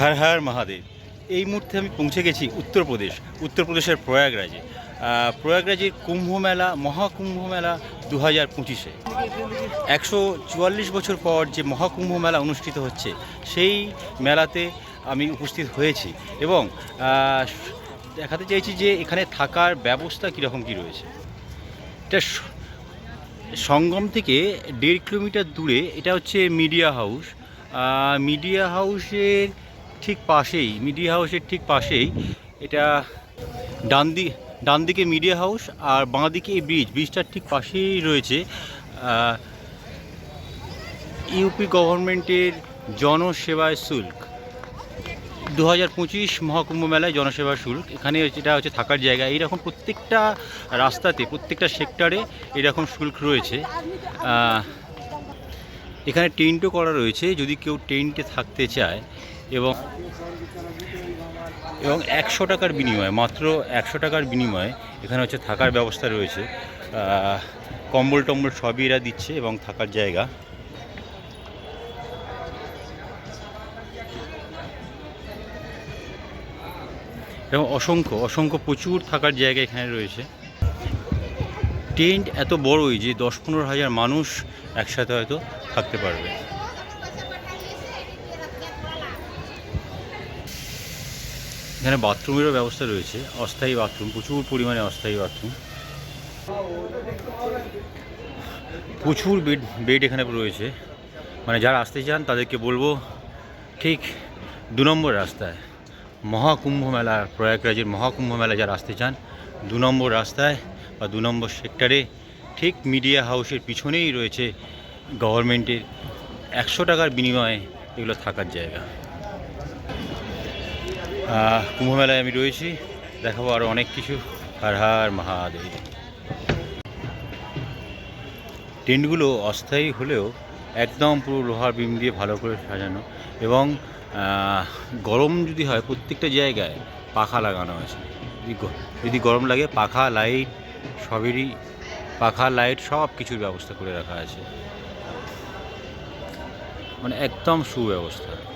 হর হর মহাদেব। এই মুহূর্তে আমি পৌঁছে গেছি উত্তরপ্রদেশ, উত্তরপ্রদেশের প্রয়াগরাজে। প্রয়াগরাজের কুম্ভ মেলা, মহাকুম্ভ মেলা দু হাজার পঁচিশে। একশো চুয়াল্লিশ বছর পর যে মহাকুম্ভ মেলা অনুষ্ঠিত হচ্ছে, সেই মেলাতে আমি উপস্থিত হয়েছি এবং দেখাতে চাইছি যে এখানে থাকার ব্যবস্থা কীরকম কী রয়েছে। এটা সঙ্গম থেকে দেড় কিলোমিটার দূরে, এটা হচ্ছে মিডিয়া হাউস। মিডিয়া হাউসের ঠিক পাশেই মিডিয়া হাউসের ঠিক পাশেই, এটা ডান দি ডান দিকে মিডিয়া হাউস আর বাঁ দিকে এই ব্রিজ ব্রিজটার ঠিক পাশেই রয়েছে ইউপি গভর্নমেন্টের জনসেবায় শুল্ক। দু হাজার পঁচিশ মহাকুম্ভ মেলায় জনসেবা শুল্ক, এখানে যেটা হচ্ছে থাকার জায়গা। এইরকম প্রত্যেকটা রাস্তাতে, প্রত্যেকটা সেক্টরে এরকম শুল্ক রয়েছে। এখানে টেন্টও করা রয়েছে। যদি কেউ টেন্টে থাকতে চায় এবং এবং একশো টাকার বিনিময়ে, মাত্র একশো টাকার বিনিময়ে এখানে হচ্ছে থাকার ব্যবস্থা রয়েছে। কম্বল টম্বল সবই এরা দিচ্ছে এবং থাকার জায়গা। এবং অসংখ্য অসংখ্য প্রচুর থাকার জায়গা এখানে রয়েছে। টেন্ট এত বড়ই যে দশ পনেরো হাজার মানুষ একসাথে হয়তো থাকতে পারবে। এখানে বাথরুমেরও ব্যবস্থা রয়েছে। অস্থায়ী বাথরুম, প্রচুর পরিমাণে অস্থায়ী বাথরুম। প্রচুর বেড বেড এখানে রয়েছে। মানে যারা আসতে চান, তাদেরকে বলব, ঠিক দু নম্বর রাস্তায়, মহাকুম্ভ মেলা, প্রয়াগরাজের মহাকুম্ভ মেলা যারা আসতে চান, দু নম্বর রাস্তায় বা দু নম্বর সেক্টরে, ঠিক মিডিয়া হাউসের পিছনেই রয়েছে গভর্নমেন্টের একশো টাকার বিনিময়ে এগুলো থাকার জায়গা। আহ, কুম্ভ মেলায় আমি রয়েছি। দেখাবো আরও অনেক কিছু। হার হার মহাদেব টেন্টগুলো অস্থায়ী হলেও একদম পুরো লোহার বিম দিয়ে ভালো করে সাজানো এবং গরম যদি হয় প্রত্যেকটা জায়গায় পাখা লাগানো আছে। যদি গরম লাগে পাখা লাইট সবেরই পাখা লাইট সব কিছুর ব্যবস্থা করে রাখা আছে। মানে একদম সুব্যবস্থা।